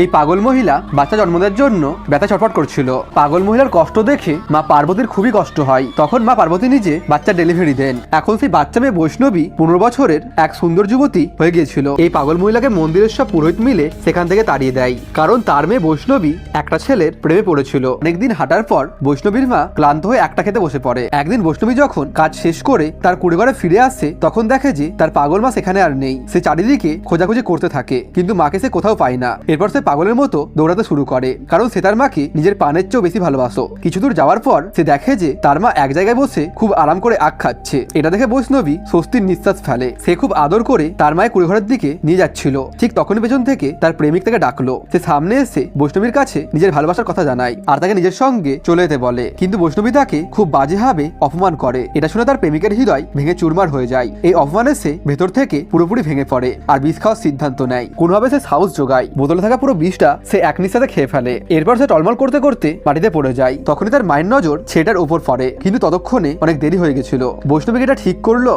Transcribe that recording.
এই পাগল মহিলা বাচ্চা জন্ম দেওয়ার জন্য ব্যথা ছটফট করছিল। পাগল মহিলার কষ্ট দেখে মা পার্বতীর খুবই কষ্ট হয়। তখন মা পার্বতী নিজে বাচ্চা ডেলিভারি দেন। এখন সেই বাচ্চা মেয়ে বৈষ্ণবী পনেরো বছরের এক সুন্দর যুবতী হয়ে গিয়েছিল। এই পাগল মহিলাকে মন্দিরের সব পুরোহিত মিলে সেখান থেকে তাড়িয়ে দেয়। কারণ তার মেয়ে বৈষ্ণবী একটা ছেলের প্রেমে পড়েছিল। অনেকদিন হাঁটার পর বৈষ্ণবীর মা ক্লান্ত হয়ে একটা খেতে বসে পড়ে। একদিন বৈষ্ণবী যখন কাজ শেষ করে তার কুড়ে ঘরে ফিরে আসে, তখন দেখে যে তার পাগল মা সেখানে আর নেই। সে চারিদিকে খোঁজাখুঁজি করতে থাকে, কিন্তু মাকে সে কোথাও পায় না। এরপর সে পাগলের মতো দৌড়াতে শুরু করে। কারণ সে তার মাকে নিজের পানের চেয়েও বেশি ভালোবাসো কিছু দূর যাওয়ার পর সে দেখে যে তার মা এক জায়গায় বসে খুব আরাম করে আখ খাচ্ছে। এটা দেখে বৈষ্ণবী স্বস্তির নিঃশ্বাস ফেলে। সে খুব আদর করে তার মায়ের কুড়ে ঘরের দিকে নিয়ে যাচ্ছিল। ঠিক তখনই পেছন থেকে তার প্রেমিক তাকে ডাকলো। সে সামনে এসে বৈষ্ণবীর কাছে নিজের ভালোবাসার কথা জানায় আর তাকে নিজের সঙ্গে চলে যেতে বলে। কিন্তু বৈষ্ণবী তাকে খুব বাজেভাবে অপমান করে। এটা শুনে তার প্রেমিকের হৃদয় ভেঙে চুরমার হয়ে যায়। এই অপমানে সে ভেতর থেকে পুরোপুরি ভেঙে পড়ে আর বিষ খাওয়ার সিদ্ধান্ত নেয়। কোনোভাবে সে সাহস যোগায়। বোতলে থাকা পুরো বিষটা সে এক নিঃশ্বাসে খেয়ে ফেলে। এরপর সে টলমল করতে করতে মাটিতে পড়ে যায়। তখনই তার মায়ের নজর সেটার উপর পড়ে। কিন্তু ততক্ষণে অনেক দেরি হয়ে গেছিল। বৈষ্ণবিক এটা ঠিক করল?